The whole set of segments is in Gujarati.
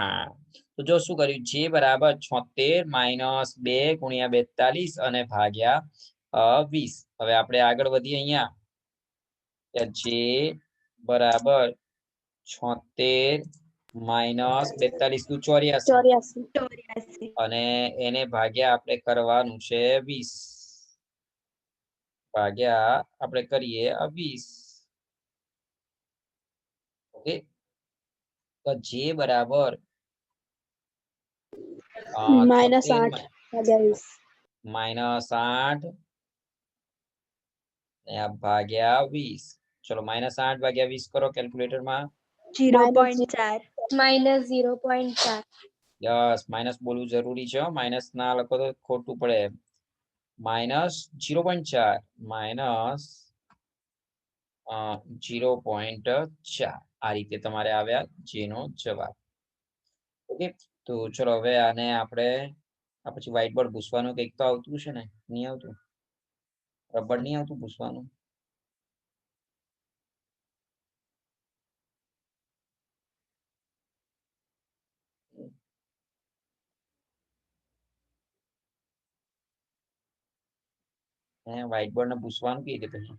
હા. તો જો શું કર્યું? જે બરાબર છોતેર માઇનસ બે ગુણ્યા બેતાલીસ અને ભાગ્યા વીસ. હવે આપણે આગળ વધીએ અહીંયા. જે બરાબર છોતેર માઇનસ બેતાલીસનું ચોર્યાસી. અને એને ભાગ્યા આપણે કરવાનું છે વીસ. ભાગ્યા આપણે કરીએ વીસ. ઓકે? તો જે બરાબર Minus આઠ. માઇનસ આઠ ને આ ભાગ્યા વીસ ચલો માઇનસ આઠ ભાગ્યા વીસ કરો કેલ્ક્યુલેટરમાં જીરો પોઈન્ટ ચાર માઇનસ ઝીરો પોઈન્ટ ચાર યસ માઇનસ બોલવું જરૂરી છે માઇનસ ના લખો તો ખોટું પડે માઇનસ જીરો પોઈન્ટ ચાર માઇનસ જીરો પોઈન્ટ ચાર આ રીતે તમારે આવ્યા જેનો જવાબ ઓકે તો ચલો હવે આને આપણે, આ પછી વ્હાઇટ બોર્ડ ભૂસવાનું કંઈક તો આવતું છે ને? નહીં આવતું? રબર નહીં આવતું ભૂસવાનું હે વ્હાઈટ બોર્ડ ને ભૂસવાનું કઈ રીતે પછી?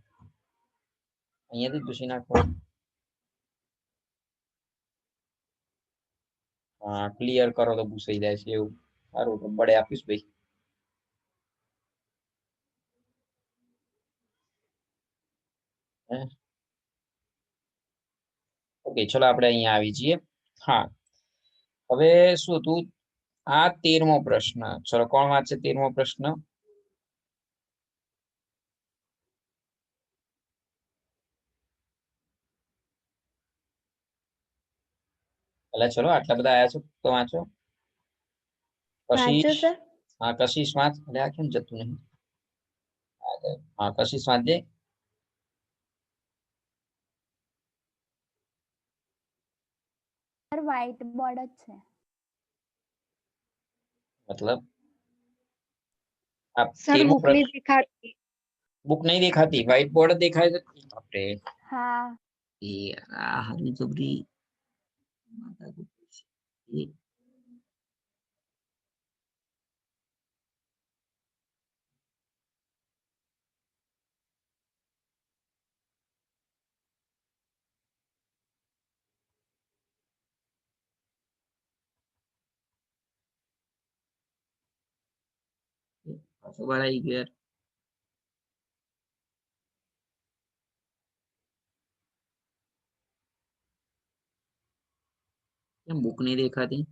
અહીંયાથી ભૂસી નાખો હા ક્લિયર કરો તો ભૂસાઈ જાય છે એવું. સારું, તો રબડે આપીશ ભાઈ. ઓકે ચલો આપણે અહીંયા આવી જઈએ. હા. હવે શું હતું? આ તેરમો પ્રશ્ન. ચલો, કોણ વાંચે તેરમો પ્રશ્ન? પેલા ચલો આટલા બધા આયા છો તો વાંચો. કશીશ. હા કશીશ વાંચ. એટલે આ કેમ જતું નહીં? હા કશીશ વાંચજે વ્હાઇટ બોર્ડ જ છે. મતલબ? સર બુક નહીં દેખાતી. બુક નહીં દેખાતી. વ્હાઇટ બોર્ડ દેખાય છે. આપણે હા. એ આ હાલી જબરી માથાકૂટ છે. એ એ પાછો બહાર આવી ગયો યાર. બુક નહીં દેખાતી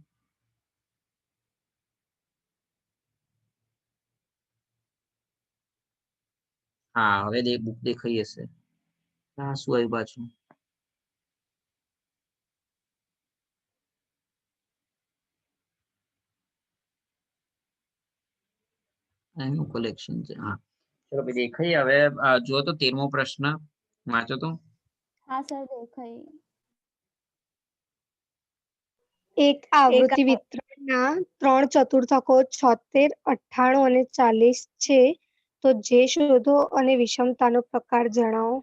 હા હવે બુક દેખાઈ હશે શું આવ્યું પાછું એનું કલેક્શન છે, હા. ચલો દેખાઈ, હવે જો તો તેરમો પ્રશ્ન. વાંચો તો? હા, સર દેખાય એક આવૃત્તિ વિતરણના ત્રણ ચતુર્થકો છોતેર અઠ્ઠાણું અને ચાલીસ છે. તો જે શોધો અને વિષમતાનો પ્રકાર જણાવો.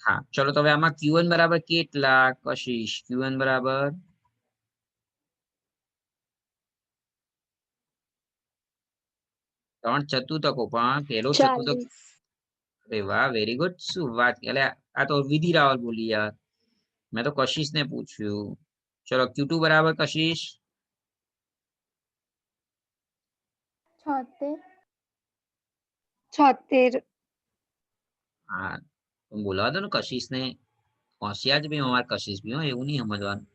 હા ચલો તો હવે આમાં ક્યુએન બરાબર કેટલા કશીશ? ક્યુએન બરાબર? ત્રણ ચતુર્થકો પણ પેલો ચતુર્થક અરે વાહ વેરી ગુડ શું વાત? એટલે આ તો વિધિ રાવલ બોલી યાર. મેં તો કશિશ ને પૂછ્યું. ચલો ક્યુ ટુ બરાબર કશિશ છોતેર છોતેર હા તમે બોલાવા દો ને કશિશ ને હોશિયાર જ ભાઈ અમારે કશિશ બી હો એવું નહીં સમજવાનું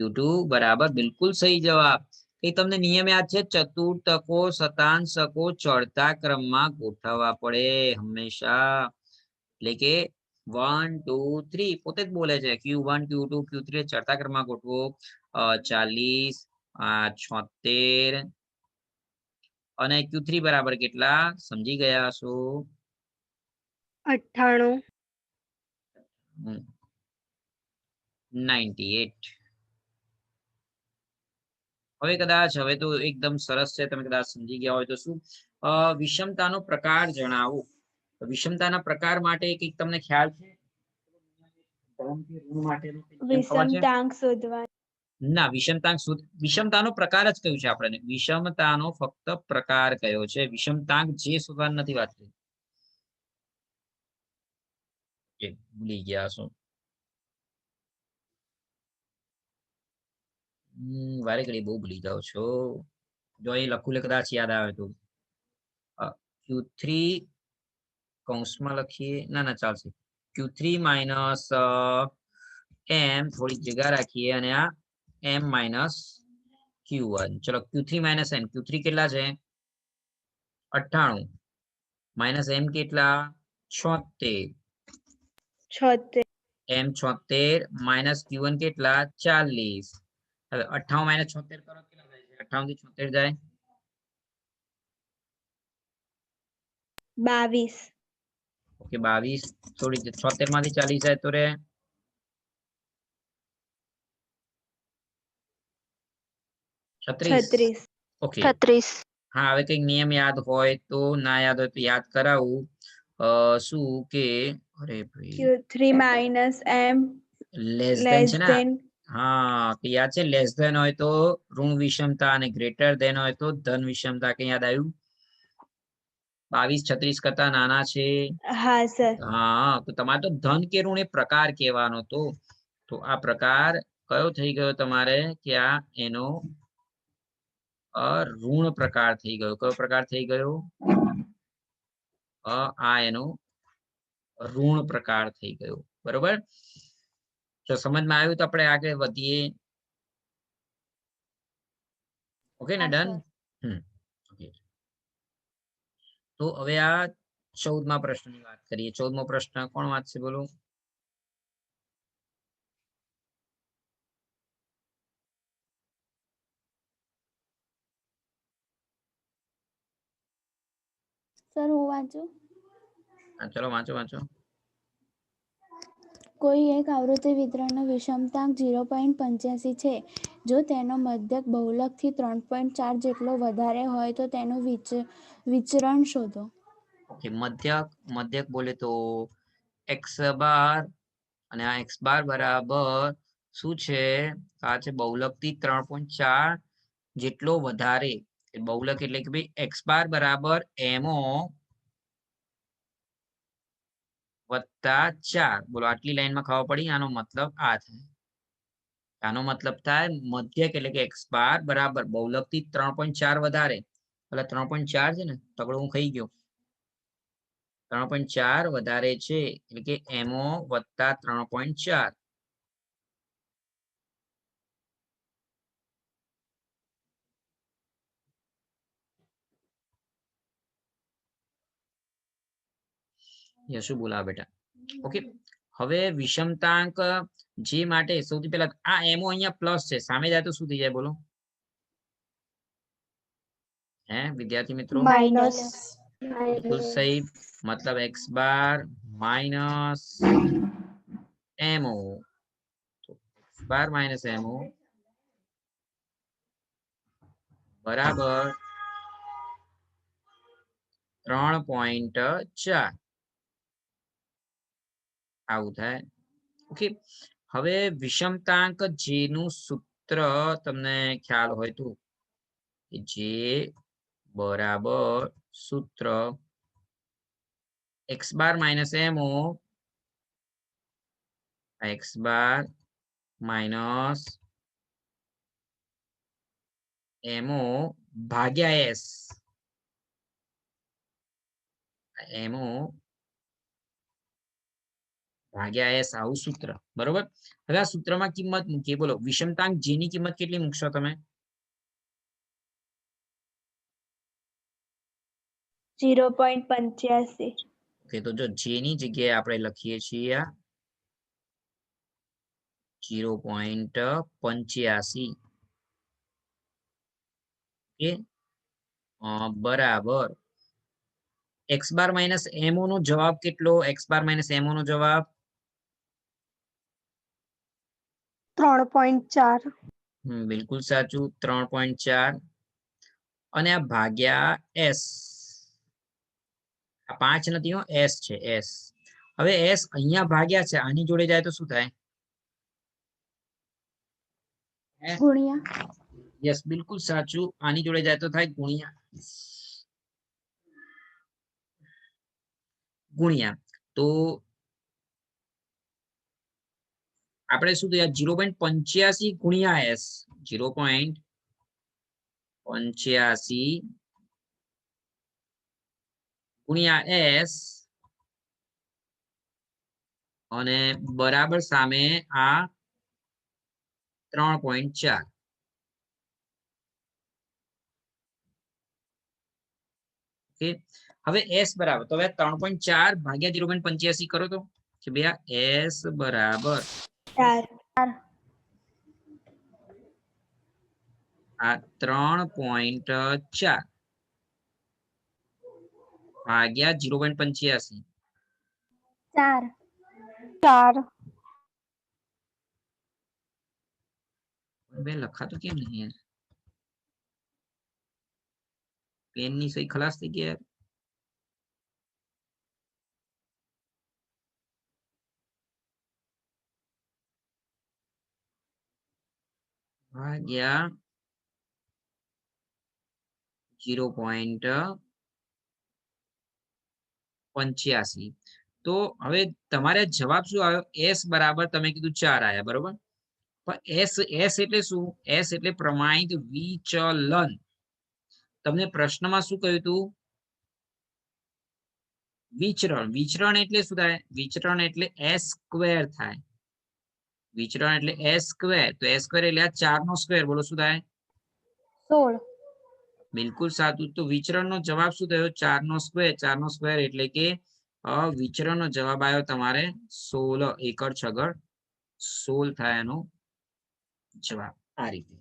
ક્યુ ટુ બરાબર બિલકુલ સહી જવાબ એ તમને નિયમ યાદ છે ચતુર્થકો શતાંશકો ચડતા ક્રમમાં ગોઠવવા પડે હંમેશા એટલે કે વન ટુ થ્રી પોતે જ બોલે છે. Q one Q two Q three ચડતા ક્રમમાં ગોઠવો. ચાલીસ છોતેર. અને ક્યુ થ્રી બરાબર કેટલા? સમજી ગયા છો અઠાણું નાઇન્ટી એટ હવે કદાચ હવે તો એકદમ સરસ છે. તમે કદાચ સમજી ગયા હોય તો શું? વિષમતાનો પ્રકાર જણાવો. વિષમતાના પ્રકાર માટે કંઈક તમને ખ્યાલ છે? વિષમતાંક શોધવા ના વિષમતાંક વિષમતાનો પ્રકાર જ કયો છે આપણને? વિષમતાનો ફક્ત પ્રકાર કયો છે? વિષમતાંક જે શોધવાની નથી વાત કરી. ભૂલી ગયા હમ વારે ઘડી બહુ ભૂલી જાઓ છો. જો એ લખું લે કદાચ યાદ આવે તો. ક્યુ થ્રી કૌંસમાં લખીએ. ના ના ચાલશે. ક્યુ થ્રી માઇનસ એમ થોડીક જગ્યા રાખીએ અને આ એમ માઇનસ ક્યુ વન ચલો Q three minus M Q three કેટલા છે? અઠાણું માઇનસ એમ કેટલા? છોતેર. છોતેર. એમ છોતેર માઇનસ ક્યુ વન કેટલા? ચાલીસ. હવે અઠ્ઠાણું માઇનસ છોતેર કરો કેટલા થાય છે? અઠ્ઠાણું થી છોતેર જાય. બાવીસ. ઓકે બાવીસ થોડી છોતેરમાંથી ચાલી જાય તો રે. છત્રીસ? છત્રીસ. ઓકે. છત્રીસ. હા હવે કંઈક નિયમ યાદ હોય તો ના યાદ હોય તો યાદ કરાવું. અ શું કે અરે ભાઈ. Three minus M less than છે ને હા તો યાદ છે લેસ ધેન હોય તો ઋણ વિષમતા અને ગ્રેટર ધેન હોય તો ધન વિષમતા કે યાદ આવ્યું? બાવીસ છત્રીસ કરતા નાના છે. હા સર. હા તો તમારે તો ધન કે ઋણ એ પ્રકાર કહેવાનો તો. તો આ પ્રકાર કયો થઈ ગયો તમારે? કે આ એનો ઋણ પ્રકાર થઈ ગયો. કયો પ્રકાર થઈ ગયો? અ આ એનો ઋણ પ્રકાર થઈ ગયો. બરોબર? જો સમજમાં આવ્યું તો આપણે આગળ વધીએ. ઓકે ને ડન? હમ ઓકે. તો હવે આ ચૌદમા પ્રશ્નની વાત કરીએ. ચૌદમો પ્રશ્ન કોણ વાંચશે બોલો? સર હું વાંચું? ચલો વાંચો વાંચો. કોઈ એક આવૃત્તિ વિતરણનો વિષમતાંક ઝીરો પોઈન્ટ પંચ્યાસી છે. જો તેનો મધ્યક બહુલકથી ત્રણ પોઈન્ટ ચાર જેટલો વધારે હોય તો તેનું વિચ, વિચરણ શોધો. ઓકે, મધ્યક મધ્યક બોલે તો એક્સ બાર અને આ એક્સ બાર બરાબર શું છે? આ છે બહુલકથી ત્રણ પોઈન્ટ ચાર જેટલો વધારે. બહુલક એટલે કે ભાઈ એક્સ બાર બરાબર એમો વત્તા ચાર. બોલો, આટલી લાઈનમાં ખબર પડી, આનો મતલબ આ થાય. આનો મતલબ થાય મધ્યક એટલે કે એક્સ બાર બરાબર બહુલકથી ત્રણ પોઈન્ટ ચાર વધારે. એટલે ત્રણ પોઈન્ટ ચાર છે ને, તગડો હું ખાઈ ગયો. ત્રણ પોઈન્ટ ચાર વધારે છે, એટલે કે એમઓ વત્તા ત્રણ પોઈન્ટ ચાર. યશુ બોલા બેટા. ઓકે. હવે વિષમતાંક જે માટે સૌથી પહેલા આ એમઓ અહીંયા પ્લસ છે. સામે જાય તો શું થઈ જાય બોલો? હે વિદ્યાર્થી મિત્રો? માઇનસ બિલકુલ સહી મતલબ x bar minus MO bar minus mo બરાબર. ત્રણ પોઈન્ટ ચાર. આવું થાય. ઓકે. હવે વિષમતાંક જેનું સૂત્ર તમને ખ્યાલ હોય તો જે બરાબર સૂત્ર X bar minus MO X bar minus MO ભાગ્યા એસ. એમઓ ભાગ્યા એસ આવું સૂત્ર બરોબર? હવે આ સૂત્રમાં કિંમત મૂકીએ બોલો વિષમતાંક જેની કિંમત કેટલી મૂકશો તમે? ઝીરો પોઈન્ટ પંચ્યાસી. ઓકે તો જો જેની જગ્યાએ આપણે લખીએ છીએ આ જીરો પોઈન્ટ પંચ્યાસી. ઓકે? બરાબર. એક્સ બાર માઇનસ એમઓ નો જવાબ કેટલો? એક્સ બાર માઇનસ એમઓ નો જવાબ ત્રણ પોઈન્ટ ચાર. બિલકુલ સાચું ત્રણ પોઈન્ટ ચાર. અને આ ભાગ્યા એસ. આ પાંચ નથી એસ છે એસ. હવે એસ અહીંયા ભાગ્યા છે આની જોડે જાય તો શું થાય? ગુણ્યા. યસ બિલકુલ સાચું આની જોડે જાય તો થાય ગુણ્યા. ગુણ્યા. તો આપણે શું થયા? જીરો પોઈન્ટ પંચ્યાસી ગુણ્યા એસ. જીરો પોઈન્ટ પંચ્યાસી ગુણ્યા એસ. અને બરાબર સામે આ ત્રણ પોઈન્ટ ચાર. હવે એસ બરાબર. તો હવે ત્રણ પોઈન્ટ ચાર ભાગ્યા જીરો પોઈન્ટ પંચ્યાસી કરો તો. કે ભાઈ એસ બરાબર ચાર. આ ત્રણ પોઈન્ટ ચાર. ભાગ્યા જીરો પોઈન્ટ પંચ્યાસી. ચાર. ચાર. બે લખાતું કેમ નહીં યાર? પેનની સહી ખલાસ થઈ ગઈ ભાગ્યા જીરો પોઈન્ટ પંચ્યાસી. તો હવે તમારે જવાબ શું આવ્યો? એસ બરાબર તમે કીધું ચાર આવ્યા બરોબર? એસ એસ એટલે શું? એસ એટલે પ્રમાણિત વિચલન. તમને પ્રશ્નમાં શું કહ્યું હતું? વિચરણ. વિચરણ એટલે શું થાય? વિચરણ એટલે એસ સ્ક્વેર થાય. વિચરણ એટલે એ સ્ક્વેર તો એ સ્ક્વેર એટલે આ ચાર નો સ્ક્વેર બોલો શું થાય? સોળ. બિલકુલ સાચું. તો વિચરણનો જવાબ શું થયો? ચાર નો સ્ક્વેર ચાર નો સ્ક્વેર એટલે કે વિચરણનો જવાબ આવ્યો તમારે સોળ એકડ છગડ સોળ થાય એનો જવાબ. આ રીતે.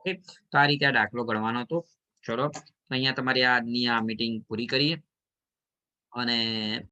ઓકે? તો આ રીતે આ દાખલો ગણવાનો હતો. ચલો અહીંયા તમારી આજની આ મીટિંગ પૂરી કરીએ. અને